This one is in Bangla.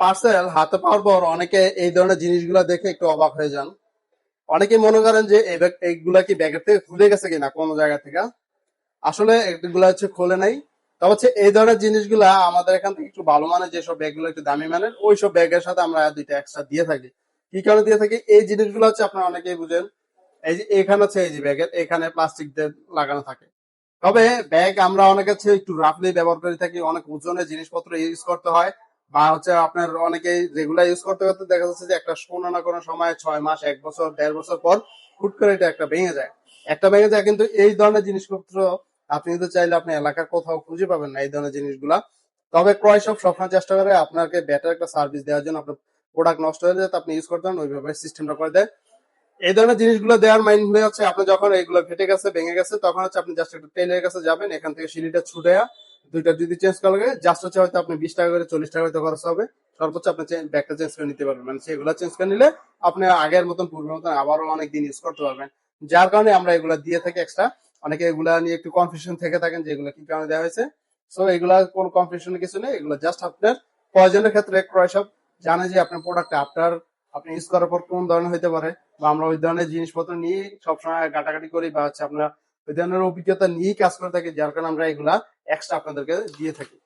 পার্সেল, হাতে পাওয়ার পর অনেকে এই ধরনের জিনিসগুলো দেখে একটু অবাক হয়ে যান। অনেকে মনে করেন যে এইগুলা কি ব্যাগের থেকে খুলে গেছে কিনা কোনো জায়গা থেকে? আসলে এগুলা হচ্ছে খোলে নাই। তবে হচ্ছে এই ধরনের জিনিসগুলা আমাদের এখান থেকে একটু ভালো মানের যেসব ব্যাগগুলো একটু দামি মানের ওই সব ব্যাগের সাথে আমরা দুইটা এক্সট্রা দিয়ে থাকি। কি কারণে দিয়ে থাকি? এই জিনিসগুলো হচ্ছে আপনারা অনেকেই বুঝেন। এই যে এখানে হচ্ছে এই যে ব্যাগের, এখানে প্লাস্টিক দিয়ে লাগানো থাকে। তবে ব্যাগ আমরা অনেকে হচ্ছে একটু রাফলি ব্যবহার করে থাকি, অনেক ওজনের জিনিসপত্র ইউজ করতে হয়। বা হচ্ছে আপনার অনেকে রেগুলার ইউজ করতে করতে দেখা যাচ্ছে যে একটা কোনো না কোনো সময় ছয় মাস, এক বছর, দেড় বছর পর হুট করে এটা একটা ভেঙে যায়। একটা ভেঙে যায় কিন্তু এই ধরনের জিনিসপত্র আপনি কিন্তু চাইলে আপনি এলাকার কোথাও খুঁজে পাবেন না এই ধরনের জিনিসগুলা। তবে ক্রয় সব সবসময় চেষ্টা করে আপনাকে বেটার একটা সার্ভিস দেওয়ার জন্য আপনার প্রোডাক্ট নষ্ট হয়ে যায় আপনি ইউজ করতে পারেন, ওইভাবে সিস্টেমটা করে দেয় এই ধরনের জিনিসগুলো দেওয়ার মাইন্ড হয়ে হচ্ছে আপনি যখন এইগুলো ফেটে গেছে, ভেঙে গেছে, তখন হচ্ছে আপনি জাস্ট একটা টেলের কাছে যাবেন, এখান থেকে সিঁড়িটা ছুটে দুইটা যদি চেঞ্জ করা লাগে জাস্ট হচ্ছে হয়তো আপনি বিশ টাকা করে, চল্লিশ টাকা হয়তো খরচ হবে। সর্বোচ্চ আপনি ব্যাগটা চেঞ্জ করে নিতে পারবেন। মানে সেগুলো চেঞ্জ করে নিলে আপনি আগের মতন, পূর্বের মতন আবারও অনেক দিন ইউজ করতে পারবেন। যার কারণে আমরা এগুলো দিয়ে থাকি এক্সট্রা অনেকে এগুলা নিয়ে একটু কনফিউশন থেকে থাকেন যে এগুলো কি কারণে দেওয়া হয়েছে। সো এগুলা কোনো কনফিউশন কিছু নেই। এগুলো জাস্ট আপনার প্রয়োজনের ক্ষেত্রে ক্রয় সব। জানে যে আপনার প্রোডাক্ট আপনার, আপনি ইউজ করার পর কোন ধরনের হতে পারে। বা আমরা ওই ধরনের জিনিসপত্র নিয়ে সবসময় ঘাটাঘাটি করি বা হচ্ছে আমরা ওই ধরনের অভিজ্ঞতা নিয়েই কাজ করে থাকি। যার কারণে আমরা এগুলা এক্সট্রা আপনাদেরকে দিয়ে থাকি।